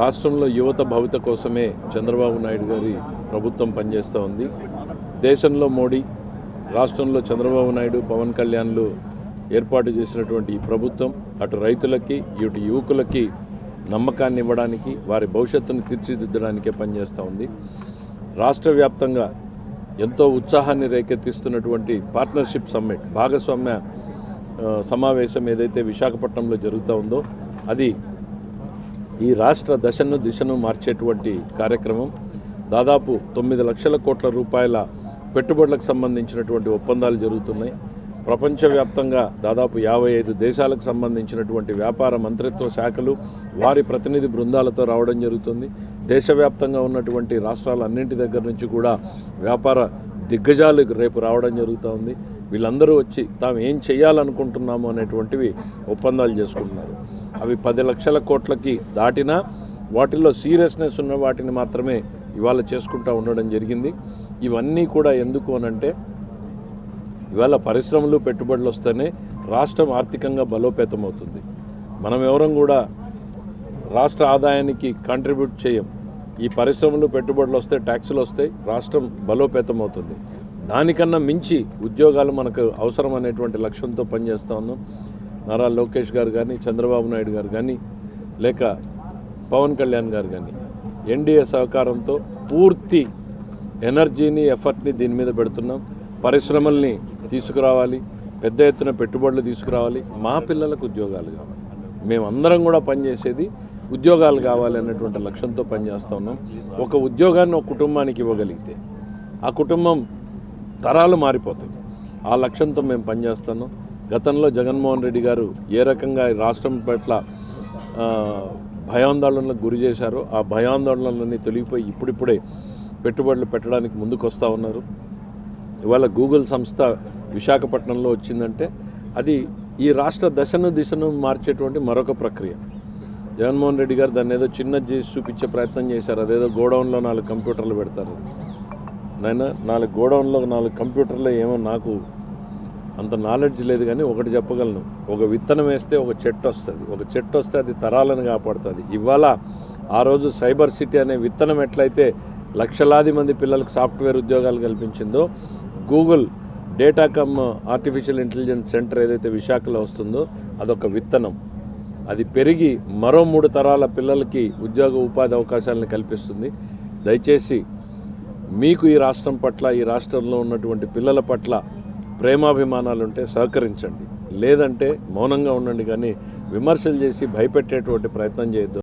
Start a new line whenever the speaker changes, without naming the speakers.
రాష్ట్రంలో యువత భవిత కోసమే చంద్రబాబు నాయుడు గారి ప్రభుత్వం పనిచేస్తూ ఉంది. దేశంలో మోడీ రాష్ట్రంలో చంద్రబాబు నాయుడు పవన్ కళ్యాణ్లు ఏర్పాటు చేసినటువంటి ఈ ప్రభుత్వం అటు రైతులకి ఇటు యువకులకి నమ్మకాన్ని ఇవ్వడానికి వారి భవిష్యత్తును తీర్చిదిద్దడానికే పనిచేస్తూ ఉంది. రాష్ట్ర వ్యాప్తంగా ఎంతో ఉత్సాహాన్ని రేకెత్తిస్తున్నటువంటి పార్ట్నర్షిప్ సమ్మిట్ భాగస్వామ్య సమావేశం ఏదైతే విశాఖపట్నంలో జరుగుతూ ఉందో అది ఈ రాష్ట్ర దశను దిశను మార్చేటువంటి కార్యక్రమం దాదాపు తొమ్మిది లక్షల కోట్ల రూపాయల పెట్టుబడులకు సంబంధించినటువంటి ఒప్పందాలు జరుగుతున్నాయి. ప్రపంచవ్యాప్తంగా దాదాపు యాభై ఐదు దేశాలకు సంబంధించినటువంటి వ్యాపార మంత్రిత్వ శాఖలు వారి ప్రతినిధి బృందాలతో రావడం జరుగుతుంది. దేశవ్యాప్తంగా ఉన్నటువంటి రాష్ట్రాలన్నింటి దగ్గర నుంచి కూడా వ్యాపార దిగ్గజాలు రేపు రావడం జరుగుతూ ఉంది. వీళ్ళందరూ వచ్చి తాము ఏం చేయాలనుకుంటున్నాము అనేటువంటివి ఒప్పందాలు చేసుకుంటున్నారు. అవి పది లక్షల కోట్లకి దాటినా వాటిల్లో సీరియస్నెస్ ఉన్న వాటిని మాత్రమే ఇవాళ చేసుకుంటూ ఉండడం జరిగింది. ఇవన్నీ కూడా ఎందుకు అనంటే ఇవాళ పరిశ్రమలు పెట్టుబడులు వస్తేనే రాష్ట్రం ఆర్థికంగా బలోపేతం అవుతుంది. మనం ఎవరం కూడా రాష్ట్ర ఆదాయానికి కాంట్రిబ్యూట్ చేయం. ఈ పరిశ్రమలు పెట్టుబడులు వస్తే ట్యాక్సులు వస్తాయి రాష్ట్రం బలోపేతం అవుతుంది. దానికన్నా మించి ఉద్యోగాలు మనకు అవసరం అనేటువంటి లక్ష్యంతో పనిచేస్తా ఉన్నాం. నారా లోకేష్ గారు కానీ చంద్రబాబు నాయుడు గారు కానీ లేక పవన్ కళ్యాణ్ గారు కానీ ఎన్డీఏ సహకారంతో పూర్తి ఎనర్జీని ఎఫర్ట్ని దీని మీద పెడుతున్నాం. పరిశ్రమల్ని తీసుకురావాలి. పెద్ద ఎత్తున పెట్టుబడులు తీసుకురావాలి. మా పిల్లలకు ఉద్యోగాలు కావాలి. మేమందరం కూడా పనిచేసేది ఉద్యోగాలు కావాలి అన్నటువంటి లక్ష్యంతో పనిచేస్తూ ఉన్నాం. ఒక ఉద్యోగాన్ని ఒక కుటుంబానికి ఇవ్వగలిగితే ఆ కుటుంబం తరాలు మారిపోతుంది ఆ లక్ష్యంతో మేము పనిచేస్తున్నాం. గతంలో జగన్మోహన్ రెడ్డి గారు ఏ రకంగా ఈ రాష్ట్రం పట్ల భయాందోళనలకు గురి చేశారో ఆ భయాందోళనలన్నీ తొలగిపోయి ఇప్పుడిప్పుడే పెట్టుబడులు పెట్టడానికి ముందుకు వస్తూ ఉన్నారు. ఇవాళ గూగుల్ సంస్థ విశాఖపట్నంలో వచ్చిందంటే అది ఈ రాష్ట్ర దశను దిశను మార్చేటువంటి మరొక ప్రక్రియ. జగన్మోహన్ రెడ్డి గారు దాన్ని ఏదో చిన్నది చేసి చూపించే ప్రయత్నం చేశారు. అదేదో గోడౌన్లో నాలుగు కంప్యూటర్లు పెడతారు. నాయన నాలుగు గోడౌన్లో నాలుగు కంప్యూటర్లు ఏమో నాకు అంత నాలెడ్జ్ లేదు కానీ ఒకటి చెప్పగలను. ఒక విత్తనం వేస్తే ఒక చెట్టు వస్తుంది. ఒక చెట్టు వస్తే అది తరాలను కాపాడుతుంది. ఇవాళ ఆ రోజు సైబర్ సిటీ అనే విత్తనం ఎట్లయితే లక్షలాది మంది పిల్లలకు సాఫ్ట్వేర్ ఉద్యోగాలు కల్పించిందో Google data cum artificial intelligence centre ఏదైతే విశాఖలో వస్తుందో అదొక విత్తనం. అది పెరిగి మరో మూడు తరాల పిల్లలకి ఉద్యోగ ఉపాధి అవకాశాలను కల్పిస్తుంది. దయచేసి మీకు ఈ రాష్ట్రం పట్ల ఈ రాష్ట్రంలో ఉన్నటువంటి పిల్లల పట్ల ప్రేమాభిమానాలు ఉంటే సహకరించండి. లేదంటే మౌనంగా ఉండండి కానీ విమర్శలు చేసి భయపెట్టేటువంటి ప్రయత్నం చేయొద్దు.